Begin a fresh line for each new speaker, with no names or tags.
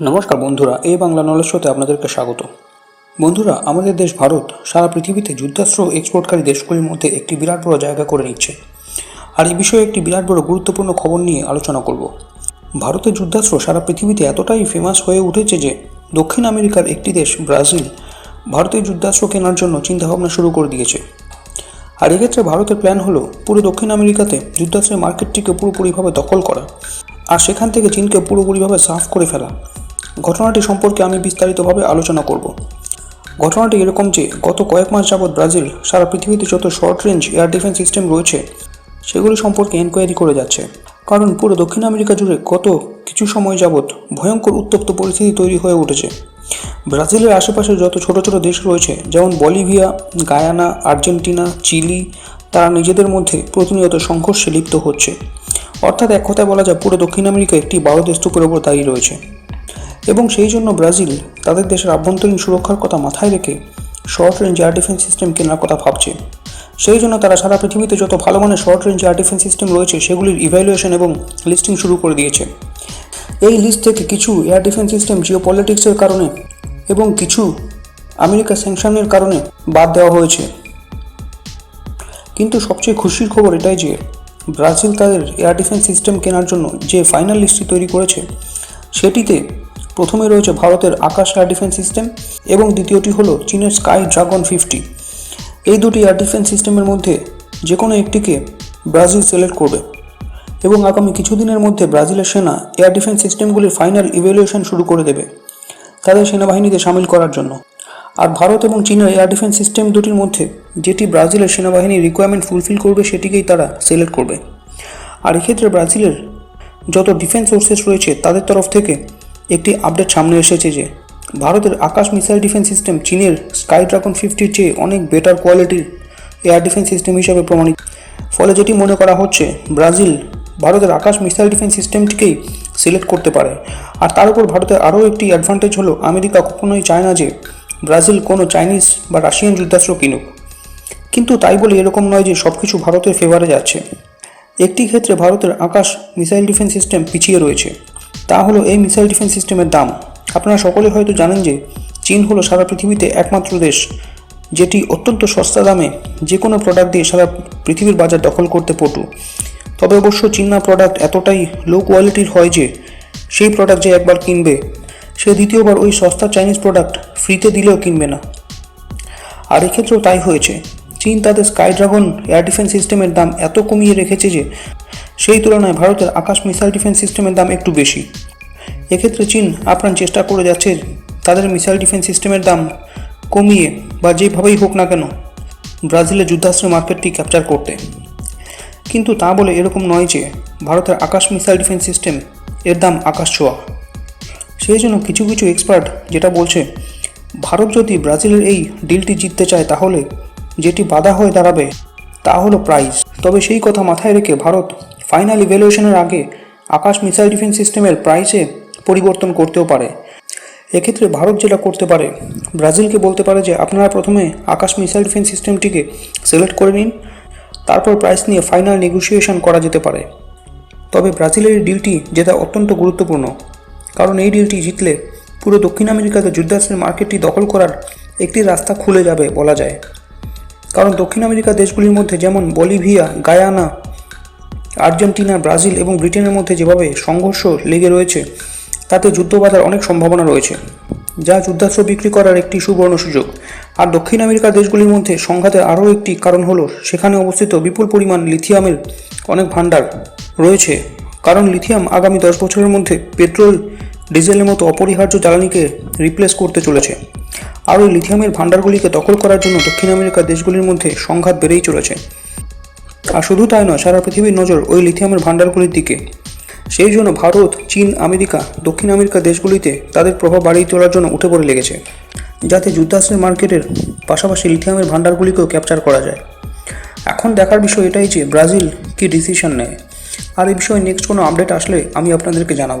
নমস্কার বন্ধুরা, এই বাংলা নলেজ শোতে আপনাদেরকে স্বাগত। বন্ধুরা, আমাদের দেশ ভারত সারা পৃথিবীতে যুদ্ধাস্ত্র এক্সপোর্টকারী দেশগুলির মধ্যে একটি বিরাট বড় জায়গা করে নিচ্ছে। আর এই বিষয়ে একটি বিরাট বড় গুরুত্বপূর্ণ খবর নিয়ে আলোচনা করব। ভারতের যুদ্ধাস্ত্র সারা পৃথিবীতে এতটাই ফেমাস হয়ে উঠেছে যে, দক্ষিণ আমেরিকার একটি দেশ, ব্রাজিল, ভারতের যুদ্ধাস্ত্র কেনার জন্য চিন্তাভাবনা শুরু করে দিয়েছে। আর এক্ষেত্রে ভারতের প্ল্যান হলো পুরো দক্ষিণ আমেরিকাতে যুদ্ধাস্ত্রের মার্কেটটিকে পুরোপুরিভাবে দখল করা। আর সেখান থেকে চীনকে পুরোপুরিভাবে সাফ করে ফেলা। ঘটনাটি সম্পর্কে আমি বিস্তারিতভাবে আলোচনা করব। ঘটনাটি এরকম যে, গত কয়েক মাস যাবৎ ব্রাজিল সারা পৃথিবীতে যত short range air defence system রয়েছে, সেগুলি সম্পর্কে এনকোয়ারি করে যাচ্ছে। কারণ পুরো দক্ষিণ আমেরিকা জুড়ে গত কিছু সময় যাবৎ ভয়ঙ্কর উত্তপ্ত পরিস্থিতি তৈরি হয়ে উঠেছে। ব্রাজিলের আশেপাশে যত ছোট ছোট দেশ রয়েছে, যেমন বলিভিয়া, গায়ানা, আর্জেন্টিনা, চিলি, তারা নিজেদের মধ্যে প্রতিনিয়ত সংঘর্ষে লিপ্ত হচ্ছে। অর্থাৎ এক কথায় বলা যায়, পুরো দক্ষিণ আমেরিকা একটি বড় দেশ স্তূপের ওপর দাঁড়িয়ে রয়েছে। এবং সেই জন্য ব্রাজিল তাদের দেশের আভ্যন্তরীণ সুরক্ষার কথা মাথায় রেখে short range air defence system কেনার কথা ভাবছে। সেই জন্য তারা সারা পৃথিবীতে যত ভালো মানের short range air defence system রয়েছে, সেগুলির ইভ্যালুয়েশন এবং লিস্টিং শুরু করে দিয়েছে। এই লিস্ট থেকে কিছু এয়ার ডিফেন্স সিস্টেম জিও পলিটিক্সের কারণে এবং কিছু আমেরিকা স্যাংশনের কারণে বাদ দেওয়া হয়েছে। কিন্তু সবচেয়ে খুশির খবর এটাই যে, ব্রাজিল তাদের এয়ার ডিফেন্স সিস্টেম কেনার জন্য যে ফাইনাল লিস্টটি তৈরি করেছে, সেটিতে প্রথমে রয়েছে ভারতের আকাশ এয়ার ডিফেন্স সিস্টেম এবং দ্বিতীয়টি হলো চীনের স্কাই ড্রাগন ফিফটি এই দুটি এয়ার ডিফেন্স সিস্টেমের মধ্যে যে কোনো একটিকে ব্রাজিল সিলেক্ট করবে। এবং আগামী কিছুদিনের মধ্যে ব্রাজিলের সেনা এয়ার ডিফেন্স সিস্টেমগুলির ফাইনাল ইভ্যালুয়েশন শুরু করে দেবে, তাদের সেনাবাহিনীতে সামিল করার জন্য। আর ভারত এবং চীনের এয়ার ডিফেন্স সিস্টেম দুটির মধ্যে যেটি ব্রাজিলের সেনাবাহিনীর রিকোয়ারমেন্ট ফুলফিল করবে, সেটিকেই তারা সিলেক্ট করবে। আর এক্ষেত্রে ব্রাজিলের যত ডিফেন্স সোর্সেস রয়েছে, তাদের তরফ থেকে একটি আপডেট সামনে এসেছে যে, ভারতের আকাশ মিসাইল ডিফেন্স সিস্টেম চীনের স্কাই ড্রাগন ফিফটির চেয়ে অনেক বেটার কোয়ালিটির এয়ার ডিফেন্স সিস্টেম হিসাবে প্রমাণিত। ফলে যেটি মনে করা হচ্ছে, ব্রাজিল ভারতের আকাশ মিসাইল ডিফেন্স সিস্টেমটিকেই সিলেক্ট করতে পারে। আর তার উপর ভারতের আরও একটি অ্যাডভান্টেজ হলো, আমেরিকা কখনোই চায় না যে, ব্রাজিল কোনো চাইনিজ বা রাশিয়ান যুদ্ধাস্ত্র কিনুক। কিন্তু তাই বলে এরকম নয় যে সব কিছু ভারতের ফেভারে যাচ্ছে। একটি ক্ষেত্রে ভারতের আকাশ মিসাইল ডিফেন্স সিস্টেম পিছিয়ে রয়েছে। তা হলো এই মিসাইল ডিফেন্স সিস্টেমের দাম। আপনারা সকলে হয়তো জানেন যে চীন হলো সারা পৃথিবীতে একমাত্র দেশ, যেটি অত্যন্ত সস্তা দামে যে কোনো প্রোডাক্ট দিয়ে সারা পৃথিবীর বাজার দখল করতে পটু। তবে অবশ্য চীনা প্রোডাক্ট এতটাই লো কোয়ালিটির হয় যে সেই প্রোডাক্ট যে একবার কিনবে, সে দ্বিতীয়বার ওই সস্তা চাইনিজ প্রোডাক্ট ফ্রিতে দিলেও কিনবে না। আর এক্ষেত্রেও তাই হয়েছে। চীন তাদের স্কাই ড্রাগন এয়ার ডিফেন্স সিস্টেমের দাম এত কমিয়ে রেখেছে যে সেই তুলনায় ভারতের আকাশ মিসাইল ডিফেন্স সিস্টেমের দাম একটু বেশি। এক্ষেত্রে চীন আপ্রাণ চেষ্টা করে যাচ্ছে তাদের মিসাইল ডিফেন্স সিস্টেমের দাম কমিয়ে বা যেভাবেই হোক না কেন ব্রাজিলের যুদ্ধাস্ত্রের মার্কেটটি ক্যাপচার করতে। কিন্তু তা বলে এরকম নয় যে ভারতের আকাশ মিসাইল ডিফেন্স সিস্টেম এর দাম আকাশ ছোঁয়া। সেই জন্য কিছু কিছু এক্সপার্ট যেটা বলছে, ভারত যদি ব্রাজিলের এই ডিলটি জিততে চায় তাহলে যেটি বাধা হয়ে দাঁড়াবে তা হলো প্রাইস। তবে সেই কথা মাথায় রেখে ভারত ফাইনাল ইভ্যালুয়েশনের আগে আকাশ মিসাইল ডিফেন্স সিস্টেমের প্রাইসে পরিবর্তন করতেও পারে। এক্ষেত্রে ভারত যেটা করতে পারে, ব্রাজিলকে বলতে পারে যে, আপনারা প্রথমে আকাশ মিসাইল ডিফেন্স সিস্টেমটিকে সিলেক্ট করে নিন, তারপর প্রাইস নিয়ে ফাইনাল নেগোসিয়েশন করা যেতে পারে। তবে ব্রাজিলের এই ডিলটি যেটা অত্যন্ত গুরুত্বপূর্ণ, কারণ এই ডিলটি জিতলে পুরো দক্ষিণ আমেরিকাতে যুদ্ধাস্ত্রের মার্কেটটি দখল করার একটি রাস্তা খুলে যাবে বলা যায়। কারণ দক্ষিণ আমেরিকা দেশগুলির মধ্যে যেমন বলিভিয়া, গায়ানা, আর্জেন্টিনা, ব্রাজিল এবং ব্রিটেনের মধ্যে যেভাবে সংঘর্ষ লেগে রয়েছে, তাতে যুদ্ধ বাঁধার অনেক সম্ভাবনা রয়েছে, যা যুদ্ধাস্ত্র বিক্রি করার একটি সুবর্ণ সুযোগ। আর দক্ষিণ আমেরিকা দেশগুলির মধ্যে সংঘাতের আরও একটি কারণ হলো, সেখানে অবস্থিত বিপুল পরিমাণ লিথিয়ামের অনেক ভাণ্ডার রয়েছে। কারণ লিথিয়াম আগামী দশ বছরের মধ্যে পেট্রোল, ডিজেলের মতো অপরিহার্য জ্বালানিকে রিপ্লেস করতে চলেছে। আর ওই লিথিয়ামের ভাণ্ডারগুলিকে দখল করার জন্য দক্ষিণ আমেরিকার দেশগুলির মধ্যে সংঘাত বেড়েই চলেছে। আর শুধু তাই নয়, সারা পৃথিবীর নজর ওই লিথিয়ামের ভাণ্ডারগুলির দিকে। সেই জন্য ভারত, চীন, আমেরিকা, দক্ষিণ আমেরিকা দেশগুলিতে তাদের প্রভাব বাড়িয়ে তোলার জন্য উঠে পড়ে লেগেছে, যাতে যুদ্ধাস্ত্রের মার্কেটের পাশাপাশি লিথিয়ামের ভাণ্ডারগুলিকেও ক্যাপচার করা যায়। এখন দেখার বিষয় এটাই যে ব্রাজিল কি ডিসিশন নেয়। আর এই বিষয়ে নেক্সট কোনো আপডেট আসলে আমি আপনাদেরকে জানাব।